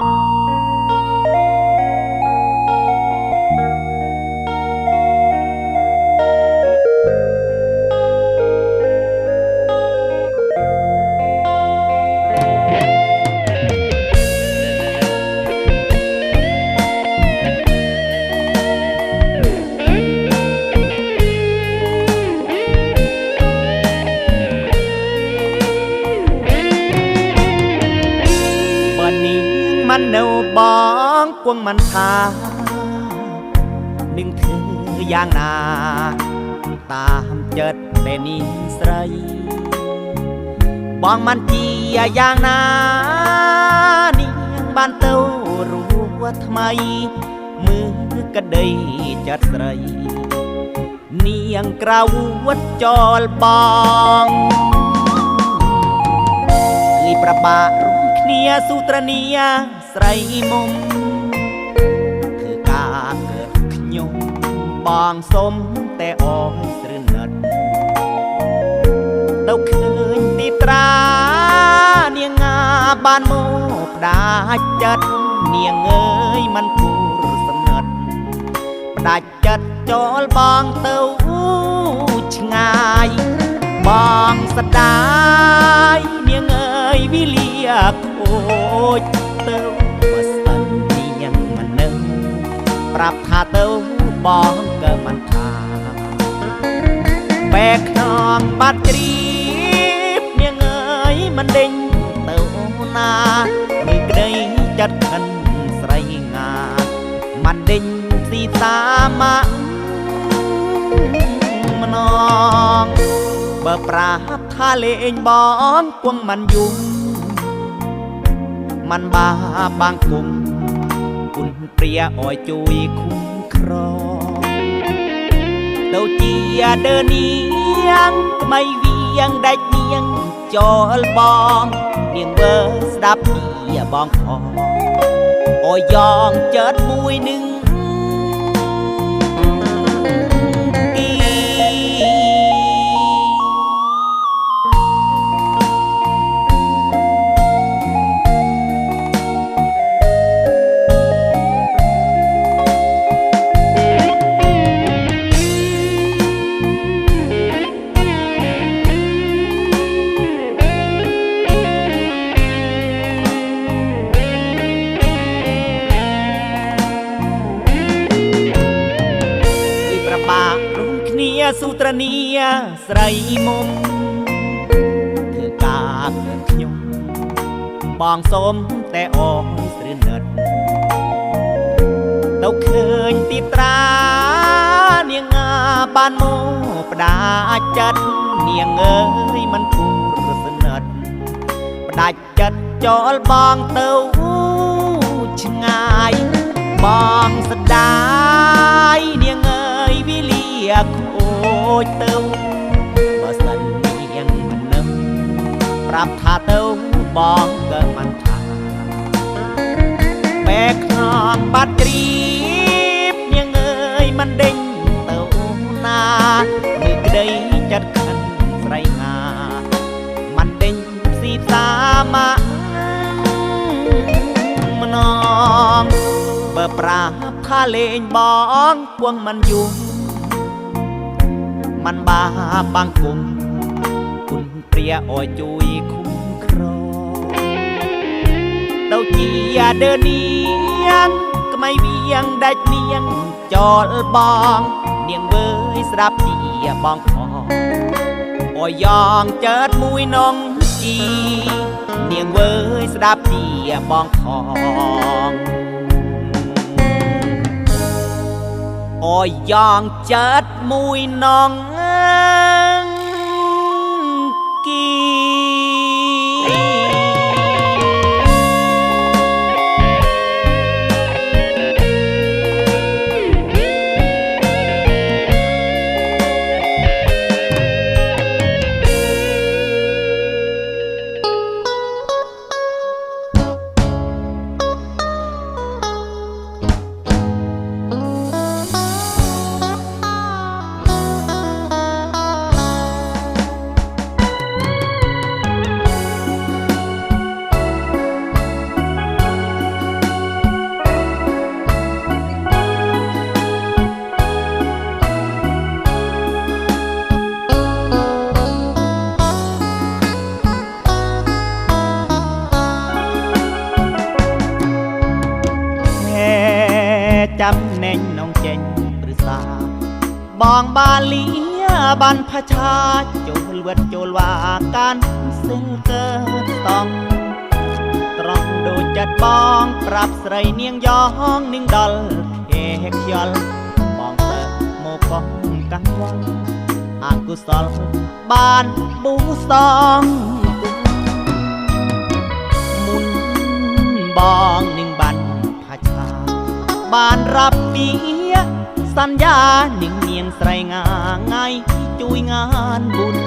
បើ តាមចិត្តតែនាងស្រី បងមិនជាយ៉ាងណានាងបានទៅរស់ថ្មីមើលក្តីចិត្តស្រី នាងក្រៅវត្តចោលបងអើយប្របាក់រួមគ្នាសុត្រនីស្រីមុំ បងសុំតែអងស្រណិតទៅឃើញទីត្រានាងងាបានមកផ្ដាច់ចិត្តនាងអើយមិនគួរសនិទ្ធផ្ដាច់ចិត្តចូលបងទៅឆ្ងាយបងស្ដាយនាងអើយវិលាខូចទៅបើស្អិននាងមិននឹងប្រាប់ថាទៅ បងក៏មិនថាបែកខ្នងបាត់ជ្រាបនាងអើយមិនដេញទៅណាមានក្តីចិត្តខិនស្រីងាមិនដេញស៊ីសាម៉ាក់ម្នងបើប្រាប់ថាលេងបងគង់មិនយំមិនបាបាំងគុំគុណព្រាអោយជួយឃុំ ក្រដូចជាដើនាងថ្មីវៀងដាច់នាងចូលបងនាងមើលស្ដាប់ជាបងផងអោយយ៉ងចិត្តមួយនឹង ស្រីមុំធ្វើការឃើញខ្ញុំ បងសូមតែអងស្រណិតទៅឃើញទីត្រានាងងាបានមកផ្ដាច់ចិត្តនាងអើយមិនគួរសនិទ្ធផ្ដាច់ចិត្តចូលបងទៅឆ្ងាយបងស្ដាយនាងអើយវិលាខូចទៅ ប្រាប់ថាទៅបងក៏មិនថាបែកខ្នងបាត់ជ្រាបនាងអើយមិនដេញទៅណាគឺក្តីចិត្តខិនស្រីងាមិនដេញស៊ីសាម៉ាក់ម្នងបើប្រាប់ថាលេងបងគួងមិនយំមិនបាបាំងគុំគុណ ព្រាអោយជួយឃុំក្រទៅជាដើនាងក្មៃវៀងដាច់នាងចោលបង នាងវើយស្ដាប់ជាបងផងអោយយ៉ងកើតមួយនងជីនាងវើយស្ដាប់ជាបងផងអោយយ៉ងចិត្តមួយនង បងបាលីបានផាឆាចូលវត្តចូលវាកានសិលកើតតង់ត្រង់ដូចចិត្តបងប្រាប់ស្រីនាងយ៉ងនឹងដល់ហេខ្យល់បងទៅមកកងកាំងវល់អកុសលបានប៊ូសងមុនបងនឹងបានផាឆាបានរាប់ពី សន្យានាងនាងស្រីងាងាយជួយងានបុណ្យ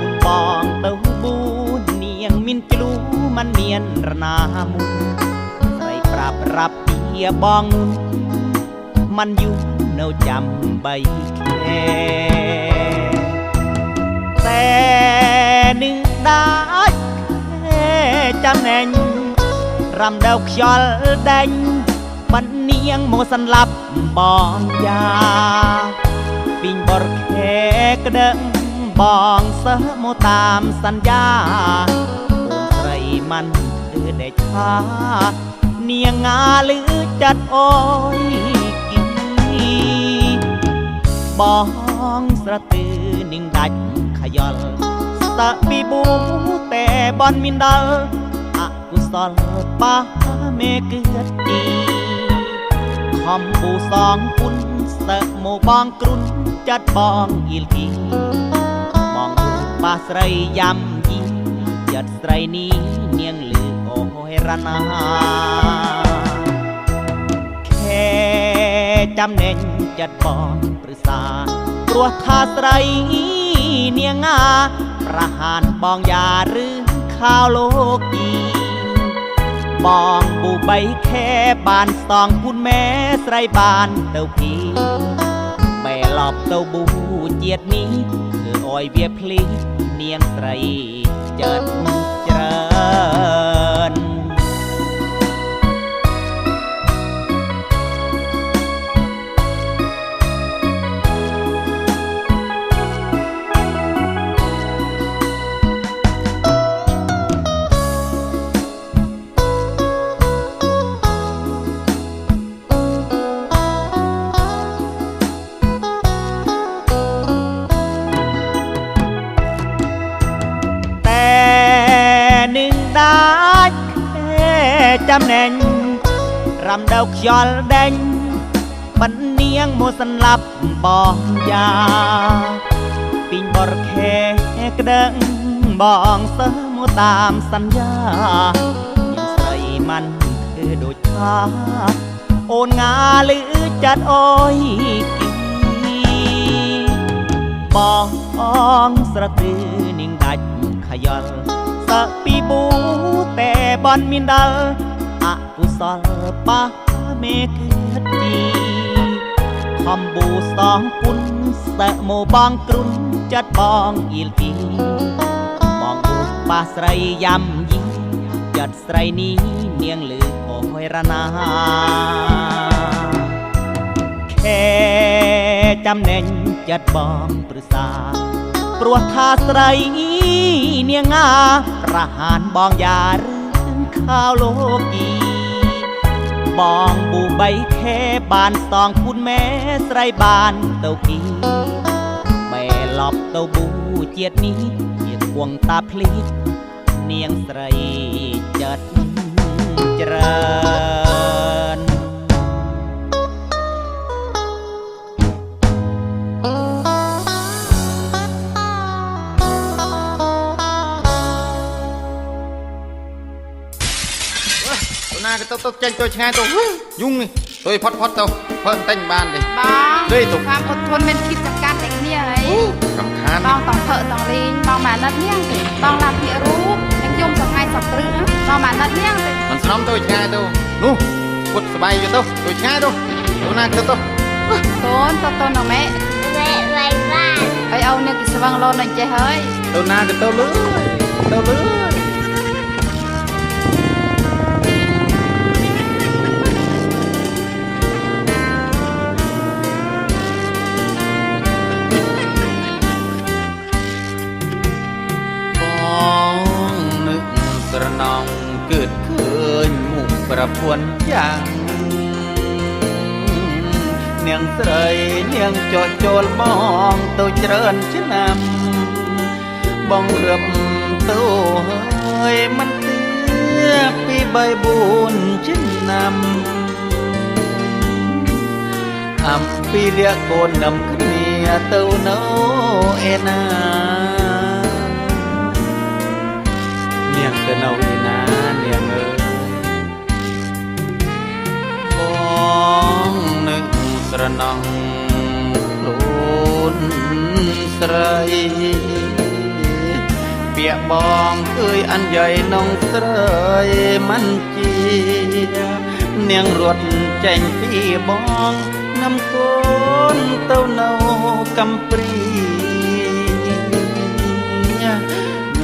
មុនបងទៅបួននាងមានជ្លូมันមានរណាមុនស្រីប្រាប់រាប់ពីបងនុនมันយូរនៅចាំបីខែតែនឹងដាច់ចាំណែងរំដៅខ្យល់ដេញបាននាងមកសន្លាប់ បងយ៉ាពីងបរខេក្តឹងបងសើមកតាមសន្យាអូនស្រីមិនគឺដែលថានាងងាលឺចិត្តអូយគីបងស្រទឺនឹងដាច់ខយល់ស្តពីប៊ូតែបនមានដល់អកុសលបាមេគឺទីខំ ប៊ូសងគុណស្តមកបងគ្រុនចិត្តបងអ៊ីលគីបងបាស្រីយ៉ាំយីចិត្តស្រីនេះនាងលឺអូយរណាខែចាំណែងចិត្តបងព្រឹសាព្រោះថាស្រីនាងអាប្រហានបងយ៉ាឬខាវលោកី បងប៊ូបីខែបានស្តងគុណម៉ែស្រីបានទៅភីបែឡប់ទៅប៊ូជាតិនេះគឺអយវាភ្លីនាងស្រីចិត្តច្រើន រំដៅខ្យល់ដេញបិននាងមកសន្លាប់បងយ៉ាពីងបរខេក្តឹងបងសើមកតាមសន្យានាងស្រីមិនគឺដូចថាអូនងាលឺចិត្តអូយគីបងស្រទឺនាងដាច់ខយល់សើពីប៊ូតែបនមានដល់អកុសលបា មេគឺទីខំប៊ូសងគុណសើមកបងគ្រុនចិត្តបងអ៊ីលគីបងប៊ូបាស្រីយ៉ាំយីចិត្តស្រីនេះនាងលឺអូយរណាខែចាំណែងចិត្តបងព្រឹសាព្រោះថាស្រីនាងអាប្រហានបងយ៉ារឿងខាវលោកី បងប៊ូបីខែបានស្តងគុណម៉ែស្រីបានទៅគីបែឡប់ទៅប៊ូជាតិនេះជាគួងតាភ្លីនាងស្រីចិត្តច្រើនទៅ ណាក៏ទៅទៅចេញទៅឆ្ងាយទៅយងនេះទៅផុតផុតទៅផុតតែញបានទេបាទទេទៅតាមអត់ធន់មានគិតចកាត់តែគ្នាហើយសំខាន់បងតំភើតំលេងបងម៉ាណិតញ៉ាំទេបងឡាភិរូបនឹងយំសងៃសព្រឹងបងម៉ាណិតញ៉ាំទេមិនស្នំទៅឆ្ងាយទៅនោះពុតសបាយទៅទៅឆ្ងាយទៅទៅណាទៅទៅតូនតតនម៉ែម៉ែម៉ែបានហើយអូននេះគេស្វឹងលូនអញ្ចេះហើយទៅណាក៏ទៅលឺទៅលឺ ងចោះចូលបងទៅច្រើនឆ្នាំបងរឹបទៅហើយមិនទៀពីបីបួនឆ្នាំអំពីរយៈកូននំគ្នាទៅនៅឯណានាងទៅនៅឯណានាងអើយបងនឹកស្រណងខ្លួ នស្រីពាក្យបងគឺអញ្ញៃនងស្រីមិនជានាងរត់ចេញពីបងនាំកូនទៅនៅកំព្រី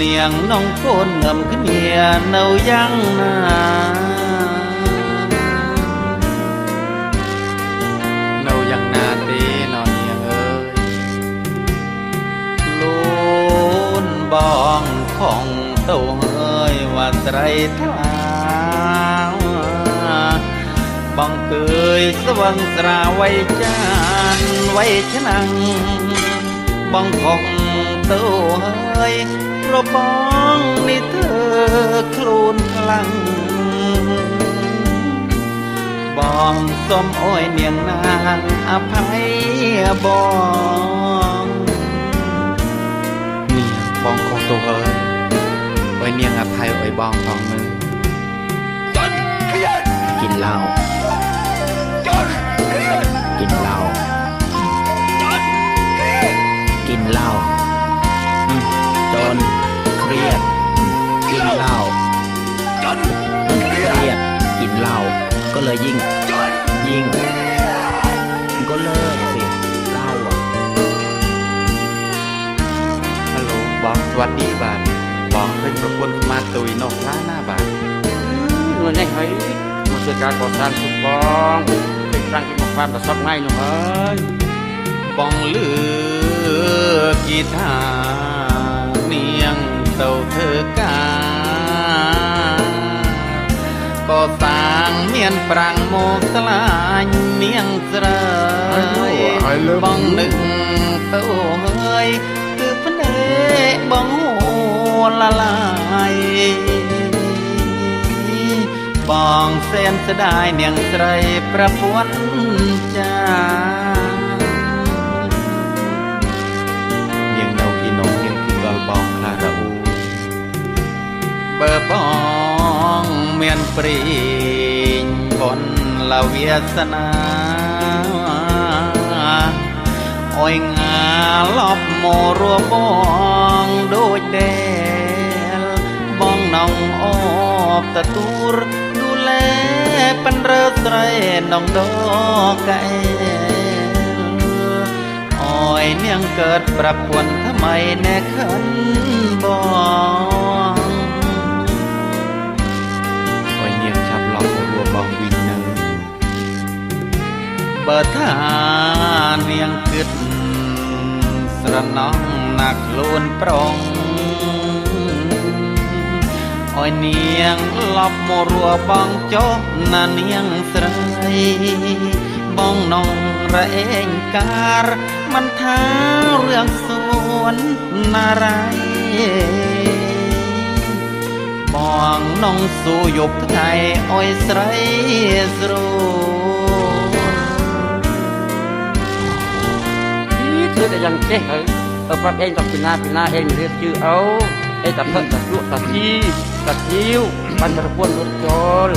នាងនងកូនងំគ្នានៅយ៉ាងណា ខ្លួនបងខំទៅហើយว่าស្រីថ្លាបងគឺយស្វឹងស្រាវ័យចានវ័យឆ្នាំងបងខំទៅហើយប្របងនេះធ្វើខ្លួនខ្លាំងបងសូមអើយនាងណាងអភ័យបង ตัวเฮยไว้เมียงอภัยไว้บองท้องมึงกินเหล้ากินเหล้ากินเหล้าจนเครียด กินเหล้าจนเครียด กินเหล้าก็เลยยิ่งยิ่ง វត្តនេះបាទបងឃើញប្រពន្ធខ្មាតទុយនោះខ្លះណាបាទនោះនេះហើយមកធ្វើការកសាងសុខបងពីខាងពីមកបានប្រសពថ្ងៃនោះហើយបងលឺគីថានាងទៅធ្វើការកសាងមានប្រាំងមកស្លាញ់នាងស្រើបងនឹកទៅហើយគឺភ្នែកបង ละลายปองเสนจะได้เนียงไตรประพวนจาเนียงเนาพี่น้องเนียงคือลปองคลาราอูเปอปองเมียนปรีงบนละเวียสนาอ้อยงาลอบโมรัวบองโดยเด នងអបតទូរดูแลปันเรือใส่นองดอกไก่อ้อยเนียงเกิดประกวนทำไมแน่ขันบองอ้อยเนียงชับหลอกรัวบองวิ่งเนินเปิดทานเนียงกึดสระน้องหนักล้วนปรอง យនាងឡប់មករួបងចុះណានាងស្រីបងនងរឯងការមិនថារឿងសួនណារៃបងនងសួយប់ថ្ងៃអុយស្រីស្រួលគឺតែយ៉ាងចេះហើយប្រាប់ឯងតពីណាពីណាឯងរៀបជឺអូឯងតផឹកតលក់តស៊ី เรียกชื่อเอาเอ้ตัดเพิ่มตัดลุตัดทีตัดยิ้วปันประพวนรถจอล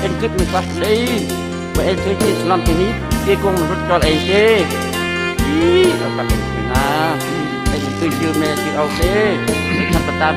เอ็นขึ้นมีคลาสดีว่าเอ็นเธอที่สลัมที่นี้เกี่ยกงรถจอลเองเจ๊นี่เราปรับเองปีนาเอ็นคือชื่อแม่ชื่อเอาเจ๊ทำตา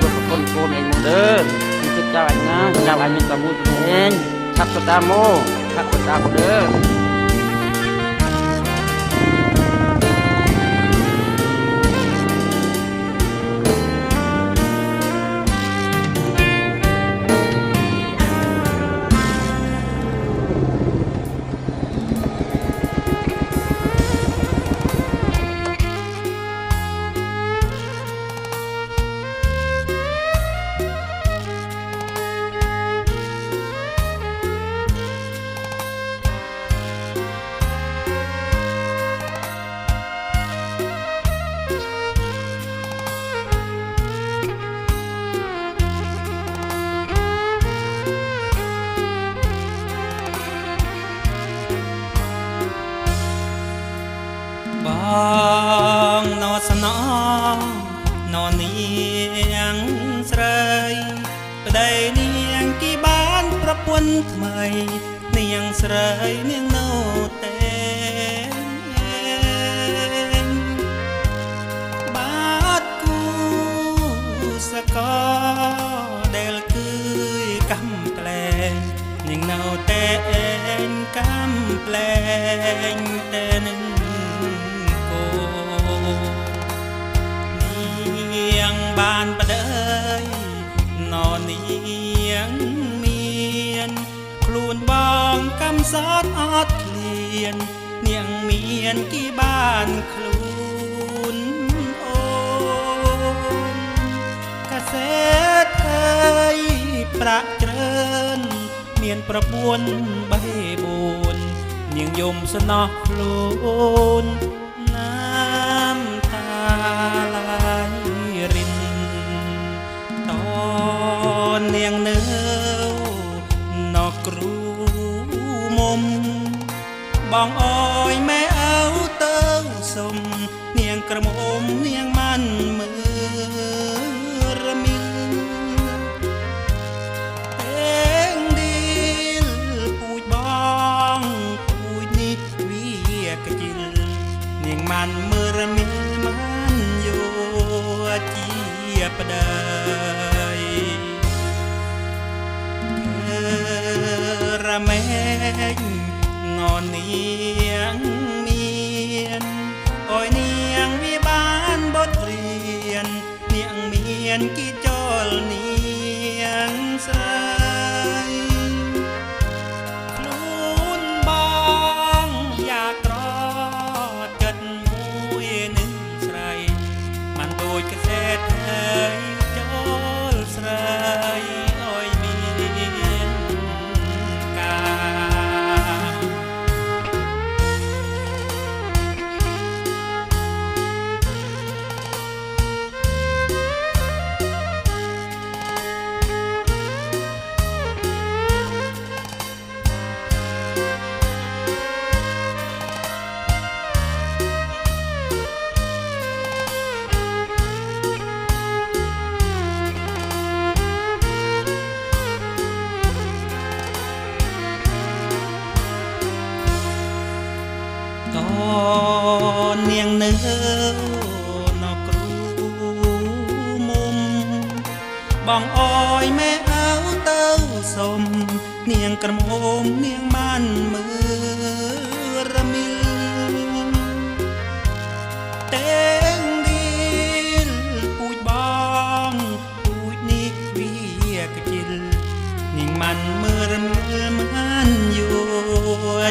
បងណោស្នងណោនាងស្រីប្តីនាងគីបានប្រពន្ធថ្មី នាងស្រីនាងនៅតែបាត់គូសកលដែលគឺកំប្លែងនាងនៅតែកំប្លែងតែ បានប្តីនរនាងមានខ្លួនបងកំសត់អត់ឃ្លាននាងមានគីបានខ្លួនអូនកសេតអើយប្រាក់ច្រើនមានប្រពន្ធបីបួននាងយំស្នោះខ្លួន បងអើ មិនមើលរមិលមិនយ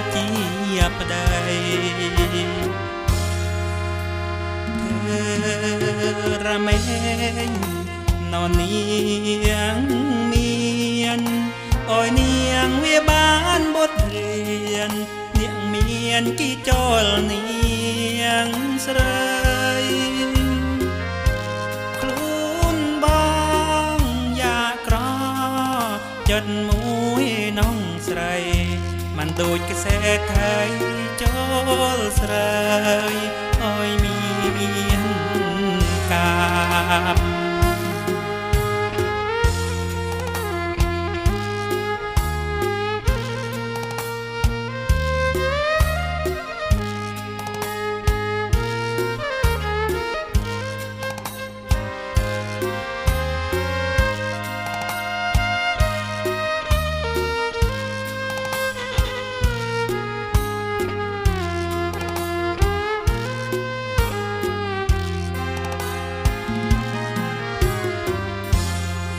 កជាប្តីរមែងនននាងមានអើយនាងវាបានបទរៀននាងមានគីចលនាងស្រី ចិត្តមួយនងស្រី មិនដូចកសេថៃចោលស្រី